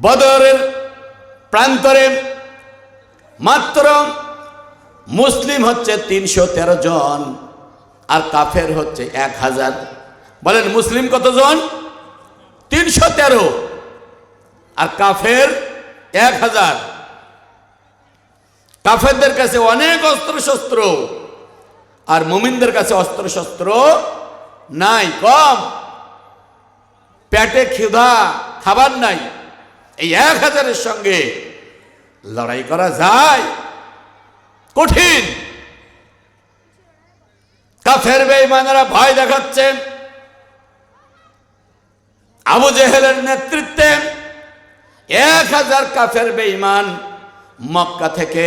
বদরের প্রান্তরে মাত্র মুসলিম হচ্ছে তিনশো তেরো জন আর কাফের হচ্ছে এক হাজার। বলেন, মুসলিম কতজন? তিনশো তেরো। আর কাফের এক হাজার। কাফেরদের কাছে অনেক অস্ত্র শস্ত্র আর মুমিনদের কাছে অস্ত্র শস্ত্র নাই, কম। পেটে ক্ষুধা, খাবার নাই। এই এক হাজারের সঙ্গে লড়াই করা যায়। কঠিন। কাফের বেঈমানেরা ভয় দেখাচ্ছেন। আবু জেহেলের নেতৃত্বে এক হাজার কাফের বেঈমান মক্কা থেকে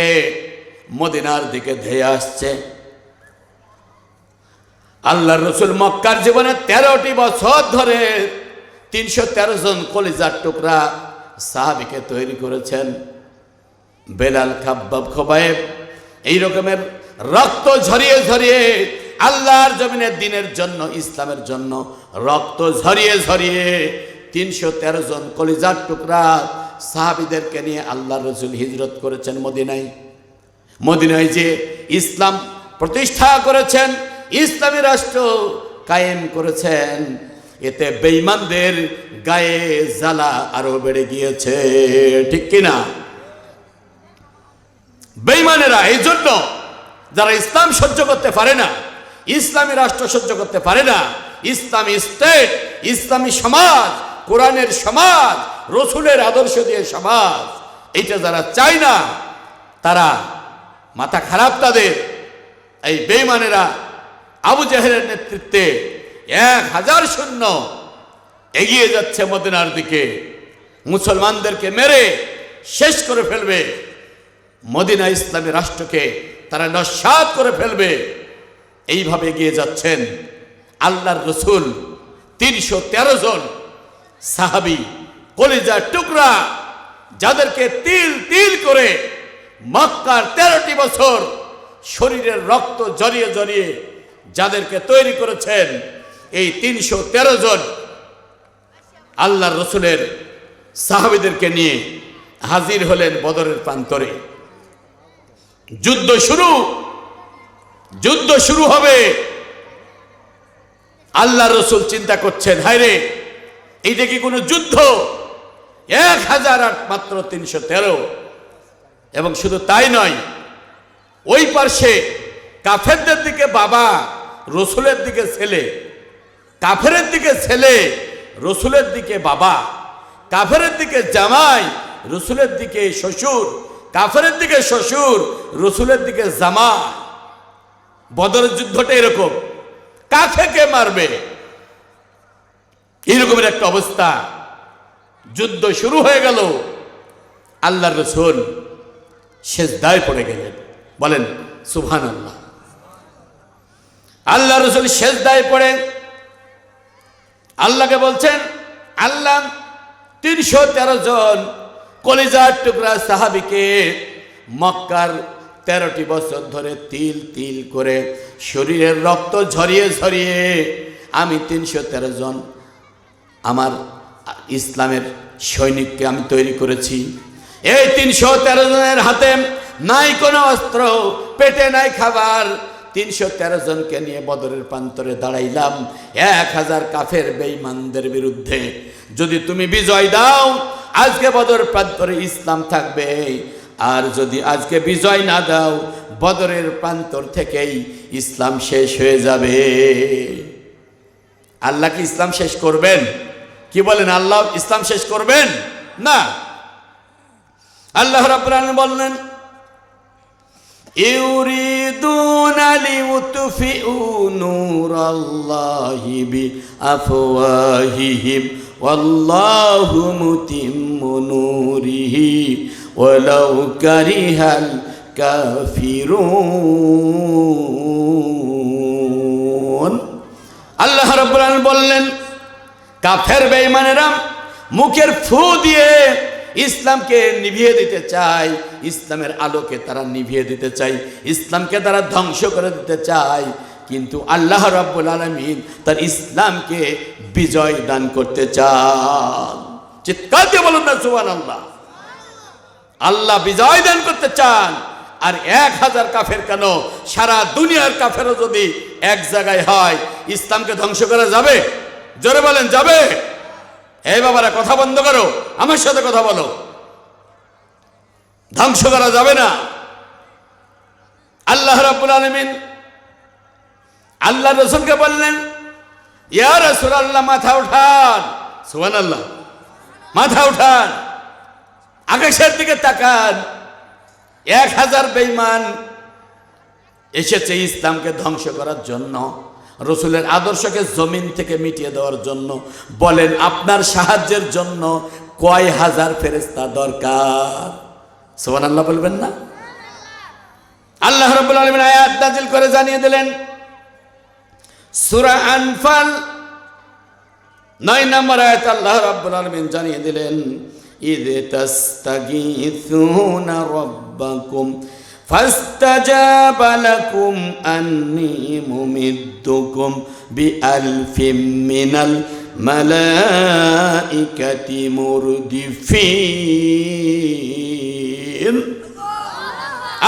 মদিনার দিকে ধেয়ে আসছে। আল্লাহ রসুল মক্কার জীবনে তেরোটি বছর ধরে তিনশো তেরো জন কলিজার টুকরা সাহাবিকে তৈরি করেছেন বেলাল খাব্বাব খোবায়েব। এই রকমের রক্ত ঝরিয়ে ঝরিয়ে আল্লাহর জমিনের দিনের জন্য, ইসলামের জন্য রক্ত ঝরিয়ে ঝরিয়ে তিনশো তেরো জন কলিজার টুকরা সাহাবিদেরকে নিয়ে আল্লাহ রসুল হিজরত করেছেন মদিনায়। মদিনায় যে ইসলাম প্রতিষ্ঠা করেছেন, ইসলামী রাষ্ট্র কায়েম করেছেন এতে বেঈমানদের গায়ে জ্বালা আরও বেড়ে গিয়েছে। ঠিক কিনা? বেঈমানেরা এই জন্য যারা ইসলাম সহ্য করতে পারে না, ইসলামী রাষ্ট্র সহ্য করতে পারে না, ইসলামী স্টেট, ইসলামী সমাজ, কোরআনের সমাজ, রসুলের আদর্শ দিয়ে সমাজ, এইটা যারা চায় না, তারা মাথা খারাপ তাদের। এই বেইমানেরা আবু জাহেরের নেতৃত্বে এক হাজার শূন্য এগিয়ে যাচ্ছে মদিনার দিকে। মুসলমানদেরকে মেরে শেষ করে ফেলবে। মদিনা ইসলামী রাষ্ট্রকে তারা নস্বাত করে ফেলবে। এইভাবে এগিয়ে যাচ্ছেন আল্লাহর রসুল তিনশো তেরো জন সাহাবি, কলিজার টুকরা, যাদেরকে তিল তিল করে মক্কার তেরোটি বছর শরীরের রক্ত জড়িয়ে জড়িয়ে যাদেরকে তৈরি করেছেন এই তিনশো তেরো জন আল্লাহর রসুলের সাহাবিদেরকে নিয়ে হাজির হলেন বদরের প্রান্তরে। যুদ্ধ শুরু। যুদ্ধ শুরু হবে। আল্লাহ রসুল চিন্তা করছেন, হায় রে, এইটা কি কোনো যুদ্ধ? এক হাজার আট মাত্র তিনশো তেরো। এবং শুধু তাই নয়, ওই পার্শ্বে কাফেরদের দিকে বাবা, রসুলের দিকে ছেলে কাফেরের দিকে ছেলে, রসুলের দিকে বাবা, কাফেরের দিকে জামাই, রসুলের দিকে শ্বশুর, কাফেরের দিকে শ্বশুর, রসুলের দিকে জামা বদরের যুদ্ধটা এরকম। কাকে কে মারবে? এরকমের একটা অবস্থা। যুদ্ধ শুরু হয়ে গেল। আল্লাহ রসুল শেষ দায় পড়ে গেলেন। বলেন সুভান আল্লাহ আল্লাহ রসুল শেষ দায় পড়ে আল্লাহকে বলছেন, আল্লাহ, তিনশো তেরো জন কলিজার টুকরা সাহাবিকে মক্কার তেরোটি বছর ধরে তিল তিল করে শরীরের রক্ত ঝরিয়ে ঝরিয়ে আমি তিনশো তেরো জন আমার ইসলামের সৈনিককে আমি তৈরি করেছি। এই তিনশো তেরো জনের হাতে নাই কোনো অস্ত্র, পেটে নাই খাবার তিনশো তেরো জনকে নিয়ে বদরের প্রান্তরে দাঁড়াইলাম। এক হাজার কাফের বেঈমানদের বিরুদ্ধে। যদি তুমি বিজয় দাও, আজকে বদর প্রান্তরে ইসলাম থাকবে। আর যদি আজকে বিজয় না দাও, বদরের প্রান্তর থেকেই ইসলাম শেষ হয়ে যাবে। আল্লাহ কি ইসলাম শেষ করবেন? কি বলেন, আল্লাহ ইসলাম শেষ করবেন? না। আল্লাহ আলামিন বললেন يريدون ليطفئوا نور الله بأفواههم والله متم نوره ولو كره الكافرون আল্লাহ রাব্বুল আলামিন বললেন কাফের বেঈমানেরা মুখের ফু দিয়ে ইসলামকে নিভিয়ে দিতে চায় ইসলামের আলোকে তারা নিভিয়ে দিতে চায় ইসলামকে তারা ধ্বংস করে দিতে চায় কিন্তু আল্লাহ রাব্বুল আলামিন তার ইসলামকে বিজয় দান করতে চান। চিৎকার দিয়ে বলুন না সুবান আল্লাহ আল্লাহ বিজয় দান করতে চান, আর এক হাজার কাফের কেন? সারা দুনিয়ার কাফেরও যদি এক জায়গায় হয়, ইসলামকে ধ্বংস করা যাবে? জোরে বলেন, যাবে? এই বাবারা, কথা বন্ধ করো। আমার সাথে কথা বলো। ধ্বংস করা যাবে না। আল্লাহ রাব্বুল আলমিন আল্লাহ রসুলকে বললেন, ইয়া রসুল আল্লাহ মাথা উঠান। সুবান আল্লাহ মাথা উঠান। আকাশের দিকে তাকান। এক হাজার বেইমান এসেছে ইসলামকে ধ্বংস করার জন্য। রসুলের আদর্শকে জমিন থেকে মিটিয়ে দেওয়ার জন্য বলেন, আপনার সাহায্যের জন্য কয় হাজার ফেরেস্তা দরকার? সোহান আল্লাহ বলবেন না? আল্লাহ রব্বুল আয়াত নাজিল করে জানিয়ে দিলেন, সুরা আনফাল, নয় নম্বর আয়াত আল্লাহ রাব্বুল আলামিন জানিয়ে দিলেন ইদ তাস্তাগীথুনা রাব্বাকুম। ফাস্তাজাবা লাকুম আন্নি মুমিদ্দুকুম বিআলফিম মিনাল মালাইকাতি মুরদিফিন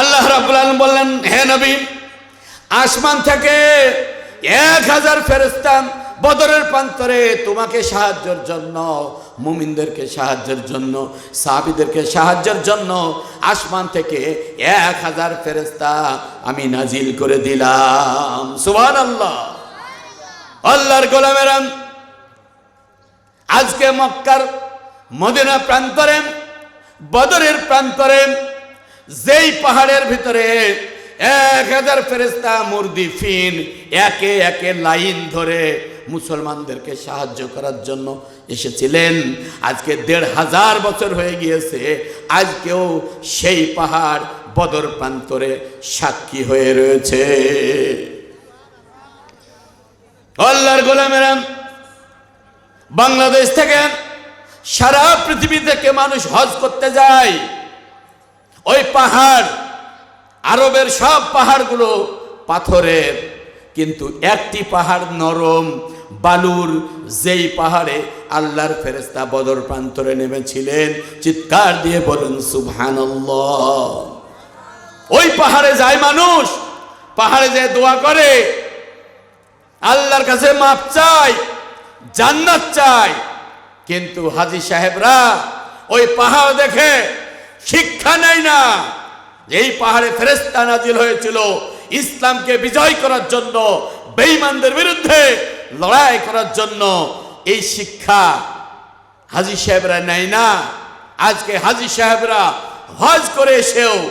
আল্লাহ রাব্বুল আলামিন বললেন, হে নবী, আসমান থেকে এক হাজার ফেরস্তান বদরের প্রান্তরে তোমাকে সাহায্যের জন্য মুমিনদেরকে সাহায্যের জন্য, সাহাবিদেরকে সাহায্যের জন্য আসমান থেকে এক হাজার ফেরেস্তা আমি নাজিল করে দিলাম। সুবহান আল্লাহ আল্লাহর গোলামেরাম, আজকে মক্কার মদিনা প্রান্তরে, বদরের প্রান্তরে, যেই পাহাড়ের ভিতরে এক হাজার ফেরেস্তা মুরদিফিন একে একে লাইন ধরে মুসলমানদেরকে সাহায্য করার জন্য এসেছিলেন। আজকে দেড় হাজার বছর হয়ে গিয়েছে আজকেও সেই পাহাড় বদর প্রান্তরে সাক্ষী হয়ে রয়েছে। আল্লাহর গোলামেরাম বাংলাদেশ থেকে সারা পৃথিবী থেকে মানুষ হজ করতে যায়। ওই পাহাড়, আরবের সব পাহাড়গুলো পাথরের, কিন্তু একটি পাহাড় নরম বালুর যেই পাহাড়ে আল্লাহর ফেরেস্তা বদর প্রান্তরে নেমেছিলেন, চিৎকার দিয়ে বলুন, সুবহানাল্লাহ। ওই পাহাড়ে যায় মানুষ, পাহাড়ে যায় দোয়া করে, আল্লাহর কাছে মাপ চাই জান্নাত চাই কিন্তু হাজি সাহেবরা ওই পাহাড় দেখে শিক্ষা নেয় না এই পাহাড়ে ফেরেস্তা নাজিল হয়েছিল ইসলামকে বিজয় করার জন্য। বেঈমানদের বিরুদ্ধে লড়াই করার জন্য এই শিক্ষা হাজি সাহেবরা নেয় না। আজকে হাজি সাহেবরা হজ করে এসেও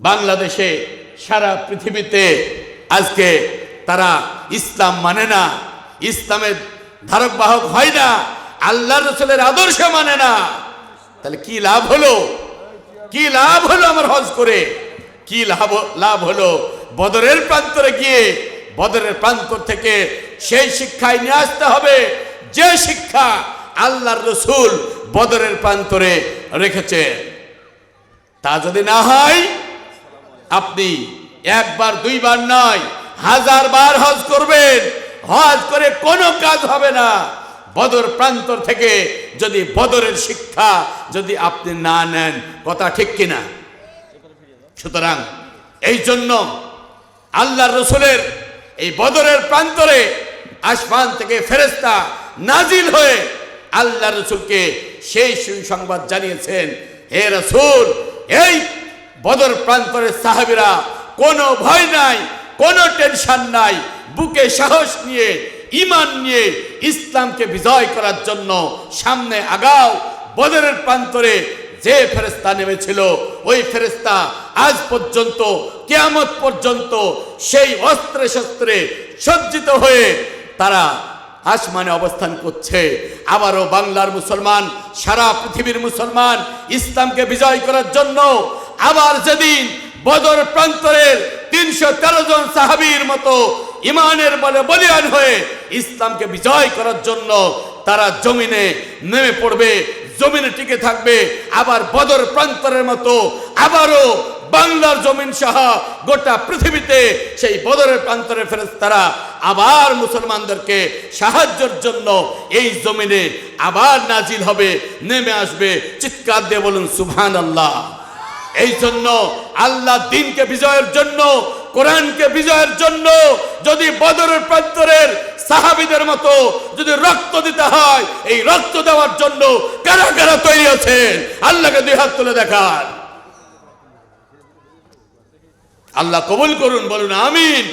বাংলাদেশে সারা পৃথিবীতে আজকে তারা ইসলাম মানে না। ইসলামের ধারক বাহক হয় না। আল্লাহ রসুলের আদর্শ মানে না। তাহলে কি লাভ হলো? কি লাভ হলো আমার হজ করে? কি লাভ লাভ হলো? বদরের প্রান্তরে গিয়ে, বদরের প্রান্তর থেকে সেই শিক্ষায় নিয়ে আসতে হবে। যে শিক্ষা আল্লাহর রসুল বদরের প্রান্তরে রেখেছে। তা যদি না হয়, আপনি একবার, দুইবার নয়, হাজার বার হজ করবেন। হজ করে কোনো কাজ হবে না। বদর প্রান্তর থেকে যদি বদরের শিক্ষা যদি আপনি না নেন, কথা ঠিক কিনা? সুতরাং এই জন্য আল্লাহ রসুলের এই বদরের প্রান্তরে আসমান থেকে ফেরেস্তা নাজিল হয়ে আল্লাহ রসুলকে সেই সুসংবাদ জানিয়েছেন, হে রসুল, এই বদর প্রান্তরের সাহাবিরা কোনো ভয় নাই, কোনো টেনশন নাই, বুকে সাহস নিয়ে ইমান নিয়ে ইসলামকে বিজয় করার জন্য সামনে আগাও, বদরের প্রান্তরে যে ফেরেস্তা নেমেছিল, ওই ফেরেস্তা আজ পর্যন্ত, কেয়ামত পর্যন্ত সেই অস্ত্রে শস্ত্রে সজ্জিত হয়ে তারা আসমানে অবস্থান করছে। আবারও বাংলার মুসলমান, সারা পৃথিবীর মুসলমান ইসলামকে বিজয় করার জন্য আবার যেদিন বদর প্রান্তরের তিনশো তেরো জন সাহাবির মতো ইমানের বলে বলিয়ান হয়ে ইসলামকে বিজয় করার জন্য তারা জমিনে নেমে পড়বে জমিনে টিকে থাকবে, আবার বদর প্রান্তরের মতো আবারও বাংলার জমিন সহ গোটা পৃথিবীতে সেই বদরের প্রান্তরের ফেরেস্তারা আবার মুসলমানদেরকে সাহায্যের জন্য এই জমিনে আবার নাজিল হবে, নেমে আসবে। চিৎকার দিয়ে বলুন সুবহান আল্লাহ এই জন্য আল্লাহ দিনকে বিজয়ের জন্য কোরআনকে বিজয়ের জন্য যদি বদরের প্রান্তরের সাহাবিদের মতো যদি রক্ত দিতে হয়, এই রক্ত দেওয়ার জন্য কারা কারা তৈরি আছেন? আল্লাহকে দুই হাত তুলে দেখান। আল্লাহ কবুল করুন, বলুন, আমিন।